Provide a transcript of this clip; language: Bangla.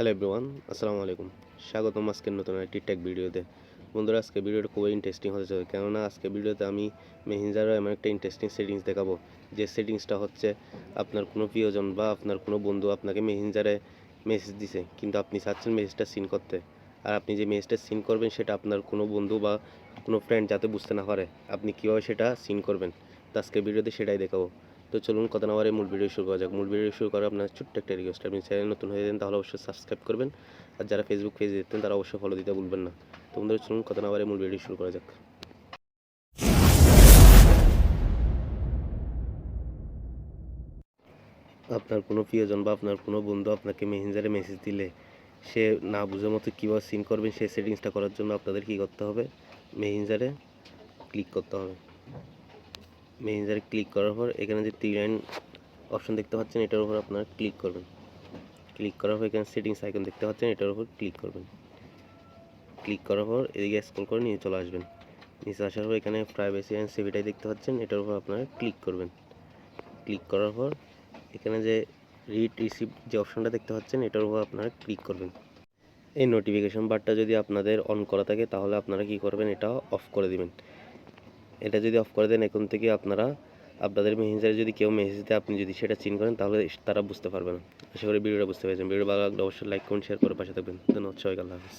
হ্যালো এভরিওয়ান আসসালামু আলাইকুম। স্বাগতম আজকের নতুন একটি টেক ভিডিওতে বন্ধুরা, আজকে ভিডিওটা খুবই ইন্টারেস্টিং হতে চলে কেননা, আজকে ভিডিওতে আমি মেহেঞ্জারও এমন একটা ইন্টারেস্টিং সেটিংস দেখাবো। যে সেটিংসটা হচ্ছে আপনার কোনো প্রিয়জন বা আপনার কোনো বন্ধু আপনাকে মেহেঞ্জারে মেসেজ দিছে, কিন্তু আপনি চাচ্ছেন মেসেজটা সিন করতে। আর আপনি যে মেসেজটা সিন করবেন, সেটা আপনার কোনো বন্ধু বা কোনো ফ্রেন্ড যাতে বুঝতে না পারে, আপনি কীভাবে সেটা সিন করবেন? তো আজকে ভিডিওতে সেটাই দেখাবো। তো চলুন কথা না বারে মূল ভিডিও শুরু করা যাক। মূল ভিডিও শুরু করা আপনার ছোট্ট একটা রিকোয়েস্ট আপনি চ্যানেল নতুন হয়ে যান তাহলে অবশ্যই সাবস্ক্রাইব করবেন। আর যারা ফেসবুক পেজে দেখতেন তারা অবশ্যই ফলো দিতে ভুলবেন না। তো বন্ধুরা, চলুন কথা না বারে মূল ভিডিও শুরু করা যাক। আপনার কোনো প্রিয়জন বা আপনার কোনো বন্ধু আপনাকে মেসেঞ্জারে মেসেজ দিলে সে না বুঝার মতো কীভাবে সিন করবেন সেই সেটিংসটা করার জন্য আপনাদের কী করতে হবে? মেসেঞ্জারে ক্লিক করতে হবে। মেসেঞ্জারে ক্লিক করার পর এখানে যে থ্রি লাইন অপশন দেখতে পাচ্ছেন, এটার উপর আপনারা ক্লিক করবেন। ক্লিক করার পর এখানে সেটিংস আইকন দেখতে পাচ্ছেন, এটার উপর ক্লিক করবেন। ক্লিক করার পর এদিকে স্ক্রল করে নিয়ে চলে আসবেন। নিচে আসার পর এখানে প্রাইভেসি অ্যান্ড সেভিটাই দেখতে পাচ্ছেন, এটার উপর আপনারা ক্লিক করবেন। ক্লিক করার পর এখানে যে রিড রিসিভ যে অপশনটা দেখতে পাচ্ছেন, এটার উপর আপনারা ক্লিক করবেন। এই নোটিফিকেশন বারটা যদি আপনাদের অন করা থাকে, তাহলে আপনারা কি করবেন, এটা অফ করে দিবেন। এটা যদি অফ করে দেন, এখন থেকে আপনারা, আপনাদের মেসেঞ্জারে যদি কেউ মেসেজ দেয়, আপনি যদি সেটা চিন করেন, তাহলে তারা বুঝতে পারবেন আশা করি ভিডিওটা বুঝতে পেরেছেন। ভিডিও ভালো লাগলে অবশ্যই লাইক করুন শেয়ার করে পাশে থাকবেন। ধন্যবাদ, সবাইকে আল্লাহ হাফিজ।